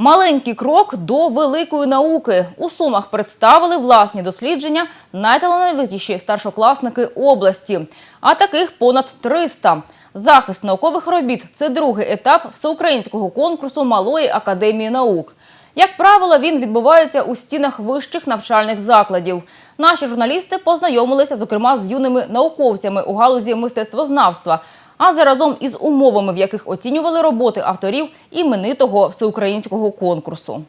Маленький крок до великої науки. У Сумах представили власні дослідження найталановитіші старшокласники області. А таких понад 300. Захист наукових робіт – це другий етап всеукраїнського конкурсу Малої академії наук. Як правило, він відбувається у стінах вищих навчальних закладів. Наші журналісти познайомилися, зокрема, з юними науковцями у галузі мистецтвознавства, а заразом із умовами, в яких оцінювали роботи авторів іменитого всеукраїнського конкурсу.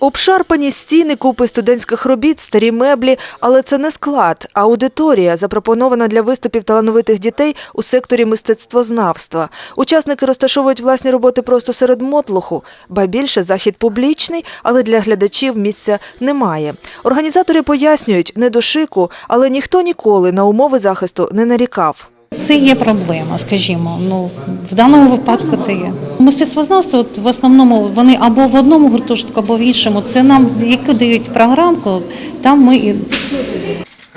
Обшарпані стіни, купи студентських робіт, старі меблі, але це не склад, а аудиторія, запропонована для виступів талановитих дітей у секторі мистецтвознавства. Учасники розташовують власні роботи просто серед мотлуху, ба більше захід публічний, але для глядачів місця немає. Організатори пояснюють, не до шику, але ніхто ніколи на умови захисту не нарікав. Це є проблема, скажімо. Ну в даному випадку це є. Мистецтвознавство от в основному вони або в одному гуртожитку, або в іншому. Це нам яку дають програмку, там ми і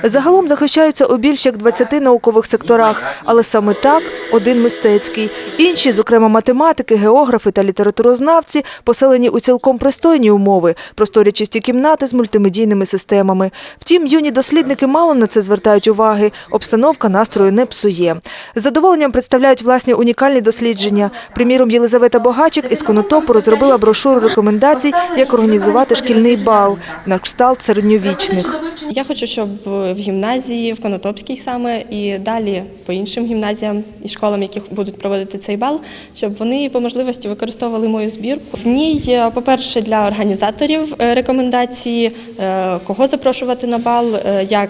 Загалом захищаються у більш як 20 наукових секторах, але саме так один мистецький. Інші, зокрема математики, географи та літературознавці, поселені у цілком пристойні умови, просторі чисті кімнати з мультимедійними системами. Втім, юні дослідники мало на це звертають уваги. Обстановка настрою не псує. З задоволенням представляють власні унікальні дослідження. Приміром, Єлизавета Богачик із Конотопу розробила брошуру рекомендацій, як організувати шкільний бал на кшталт середньовічних. Я хочу, щоб в гімназії, в Конотопській саме, і далі по іншим гімназіям і школам, які будуть проводити цей бал, щоб вони по можливості використовували мою збірку. В ній, е, по-перше, для організаторів е, рекомендації, е, кого запрошувати на бал, як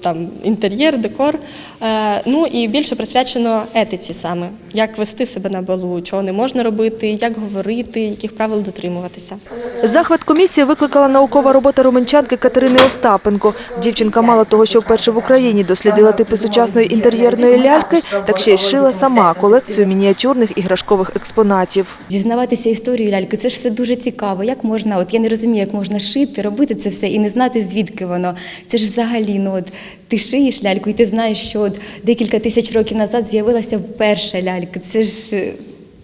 там інтер'єр, декор. Ну і більше присвячено етиці саме, як вести себе на балу, чого не можна робити, як говорити, яких правил дотримуватися. Захват комісії викликала наукова робота румунчанки Катерини Остапенко. Дівчинка мало того, що вперше в Україні дослідила типи сучасної інтер'єрної ляльки, так ще й шила сама колекцію мініатюрних іграшкових експонатів. Дізнаватися історію ляльки, це ж все дуже цікаво. Як можна, от я не розумію, як можна шити, робити це все і не знати, звідки воно. Це ж взагалі, ну от ти шиєш ляльку, і ти знаєш, що от декілька тисяч років назад з'явилася перша лялька. Це ж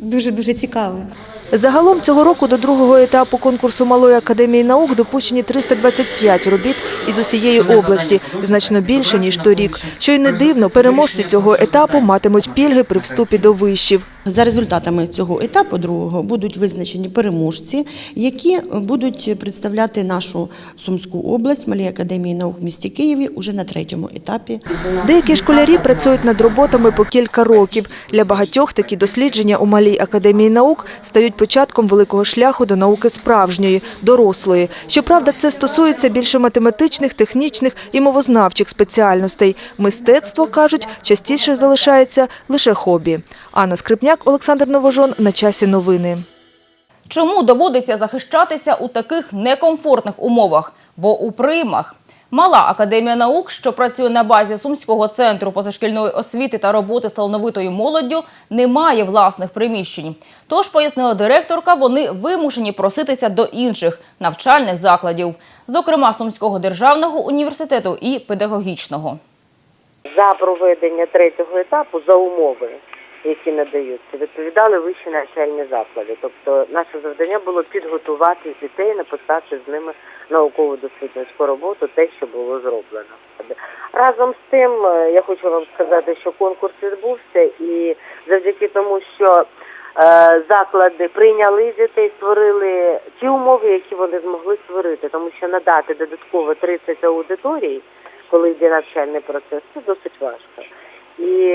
е, дуже-дуже цікаве. Загалом цього року до другого етапу конкурсу Малої академії наук допущені 325 робіт із усієї області, значно більше ніж торік. Що й не дивно, переможці цього етапу матимуть пільги при вступі до вишів. За результатами цього етапу другого будуть визначені переможці, які будуть представляти нашу Сумську область Малій академії наук в місті Києві уже на третьому етапі. Деякі школярі працюють над роботами по кілька років. Для багатьох такі дослідження у Малій академії наук стають початком великого шляху до науки справжньої, дорослої. Щоправда, це стосується більше математичних, технічних і мовознавчих спеціальностей. Мистецтво, кажуть, частіше залишається лише хобі. Анна Скрипняк, Олександр Новожон. На часі новини. Чому доводиться захищатися у таких некомфортних умовах? Бо у приймах Мала академія наук, що працює на базі Сумського центру позашкільної освіти та роботи з талановитою молоддю, не має власних приміщень. Тож, пояснила директорка, вони вимушені проситися до інших навчальних закладів, зокрема Сумського державного університету і педагогічного. за проведення третього етапу за умови, які надаються, відповідали вищі навчальні заклади. Тобто наше завдання було підготувати дітей, написати з ними наукову дослідницьку роботу, те, що було зроблено. Разом з тим, е, я хочу вам сказати, що конкурс відбувся, і завдяки тому, що е, заклади прийняли дітей, створили ті умови, які вони змогли створити, тому що надати додатково 30 аудиторій, коли йде навчальний процес, це досить важко. І